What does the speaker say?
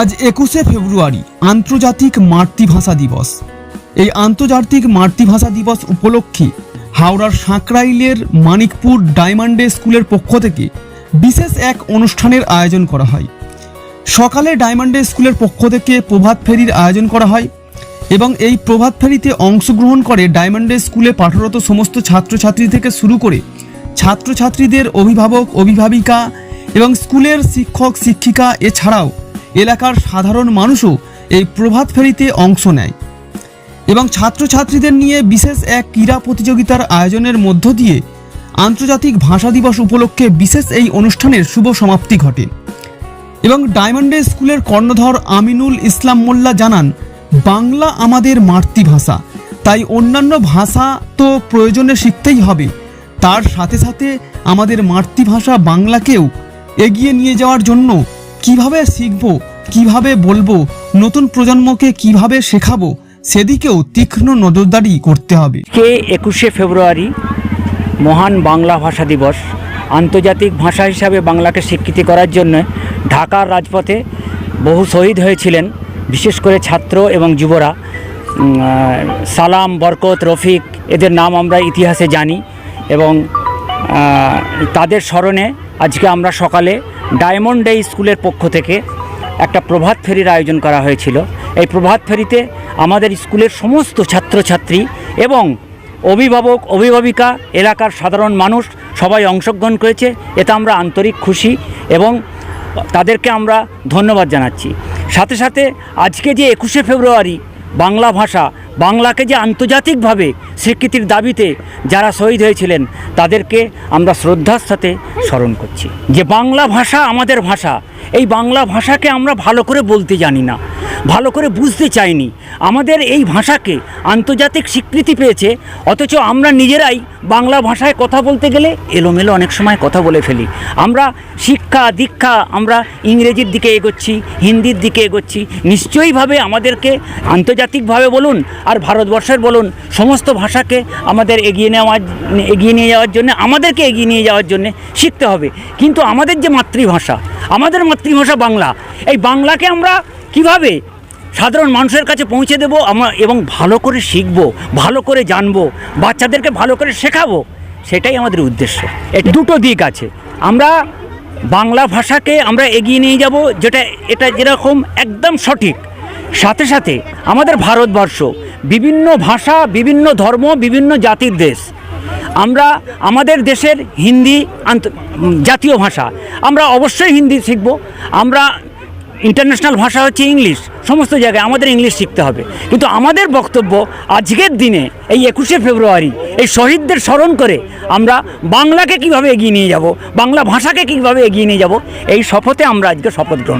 আজ একুশে ফেব্রুয়ারি, আন্তর্জাতিক মাতৃভাষা দিবস। এই আন্তর্জাতিক মাতৃভাষা দিবস উপলক্ষে হাওড়ার সাঁকরাইলের মানিকপুর ডায়মন্ডে স্কুলের পক্ষ থেকে বিশেষ এক অনুষ্ঠানের আয়োজন করা হয়। সকালে ডায়মন্ডে স্কুলের পক্ষ থেকে প্রভাত ফেরির আয়োজন করা হয় এবং এই প্রভাত ফেরিতে অংশগ্রহণ করে ডায়মন্ডে স্কুলে পাঠরত সমস্ত ছাত্রছাত্রী থেকে শুরু করে ছাত্রছাত্রীদের অভিভাবক, অভিভাবিকা এবং স্কুলের শিক্ষক, শিক্ষিকা, এছাড়াও এলাকার সাধারণ মানুষও এই প্রভাত ফেরিতে অংশ নেয়। এবং ছাত্রছাত্রীদের নিয়ে বিশেষ এক ক্রীড়া প্রতিযোগিতার আয়োজনের মধ্য দিয়ে আন্তর্জাতিক ভাষা দিবস উপলক্ষে বিশেষ এই অনুষ্ঠানের শুভ সমাপ্তি ঘটে। এবং ডায়মন্ডে স্কুলের কর্ণধর আমিনুল ইসলাম মোল্লা জানান, বাংলা আমাদের মাতৃভাষা, তাই অন্যান্য ভাষা তো প্রয়োজনে শিখতেই হবে। তার সাথে সাথে আমাদের মাতৃভাষা বাংলাকেও এগিয়ে নিয়ে যাওয়ার জন্য কীভাবে শিখব, কীভাবে বলব, নতুন প্রজন্মকে কীভাবে শেখাবো, সেদিকেও তীক্ষ্ণ নজরদারি করতে হবে। কে একুশে ফেব্রুয়ারি, মহান বাংলা ভাষা দিবস। আন্তর্জাতিক ভাষা হিসাবে বাংলাকে স্বীকৃতি করার জন্য ঢাকার রাজপথে বহু শহীদ হয়েছিলেন, বিশেষ করে ছাত্র এবং যুবরা। সালাম, বরকত, রফিক, এদের নাম আমরা ইতিহাসে জানি এবং তাদের স্মরণে আজকে আমরা সকালে ডায়মন্ড ডে স্কুলের পক্ষ থেকে একটা প্রভাত ফেরির আয়োজন করা হয়েছিল। এই প্রভাত ফেরিতে আমাদের স্কুলের সমস্ত ছাত্রছাত্রী এবং অভিভাবক, অভিভাবিকা, এলাকার সাধারণ মানুষ সবাই অংশগ্রহণ করেছে। এতে আমরা আন্তরিক খুশি এবং তাদেরকে আমরা ধন্যবাদ জানাচ্ছি। সাথে সাথে আজকে যে একুশে ফেব্রুয়ারি বাংলা ভাষা, বাংলাকে যে আন্তর্জাতিকভাবে স্বীকৃতির দাবিতে যারা শহীদ হয়েছিলেন, তাদেরকে আমরা শ্রদ্ধার সাথে স্মরণ করছি। যে বাংলা ভাষা আমাদের ভাষা, এই বাংলা ভাষাকে আমরা ভালো করে বলতে জানি না। ভালো করে বুঝতে চাইনি। আমাদের এই ভাষাকে আন্তর্জাতিক স্বীকৃতি পেয়েছে, অথচ আমরা নিজেরাই বাংলা ভাষায় কথা বলতে গেলে এলোমেলো অনেক সময় কথা বলে ফেলি। আমরা শিক্ষা, দীক্ষা, আমরা ইংরেজির দিকে এগোচ্ছি, হিন্দির দিকে এগোচ্ছি, নিশ্চয়ইভাবে আমাদেরকে আন্তর্জাতিকভাবে বলুন আর ভারতবর্ষের বলুন, সমস্ত ভাষাকে আমাদের এগিয়ে নেওয়ার, এগিয়ে নিয়ে যাওয়ার জন্য, আমাদেরকে এগিয়ে নিয়ে যাওয়ার জন্য শিখতে হবে। কিন্তু আমাদের যে মাতৃভাষা, আমাদের মাতৃভাষা বাংলা। এই বাংলাকে আমরা কীভাবে সাধারণ মানুষের কাছে পৌঁছে দেবো আমরা এবং ভালো করে শিখব, ভালো করে জানব, বাচ্চাদেরকে ভালো করে শেখাবো? সেটাই আমাদের উদ্দেশ্য। এটা দুটো দিক আছে। আমরা বাংলা ভাষাকে আমরা এগিয়ে নিয়ে যাব, যেটা, এটা যেরকম একদম সঠিক। সাথে সাথে আমাদের ভারতবর্ষ বিভিন্ন ভাষা, বিভিন্ন ধর্ম, বিভিন্ন জাতির দেশ। আমরা, আমাদের দেশের হিন্দি জাতীয় ভাষা। আমরা অবশ্যই হিন্দি শিখব। আমরা ইন্টারন্যাশনাল ভাষা হচ্ছে ইংলিশ। সমস্ত জায়গায় আমাদের ইংলিশ শিখতে হবে। কিন্তু আমাদের বক্তব্য আজকের দিনে, এই একুশে ফেব্রুয়ারি, এই শহীদদের স্মরণ করে আমরা বাংলাকে কীভাবে এগিয়ে নিয়ে যাব, বাংলা ভাষাকে কীভাবে এগিয়ে নিয়ে যাব, এই শপথে আমরা আজকে শপথ গ্রহণ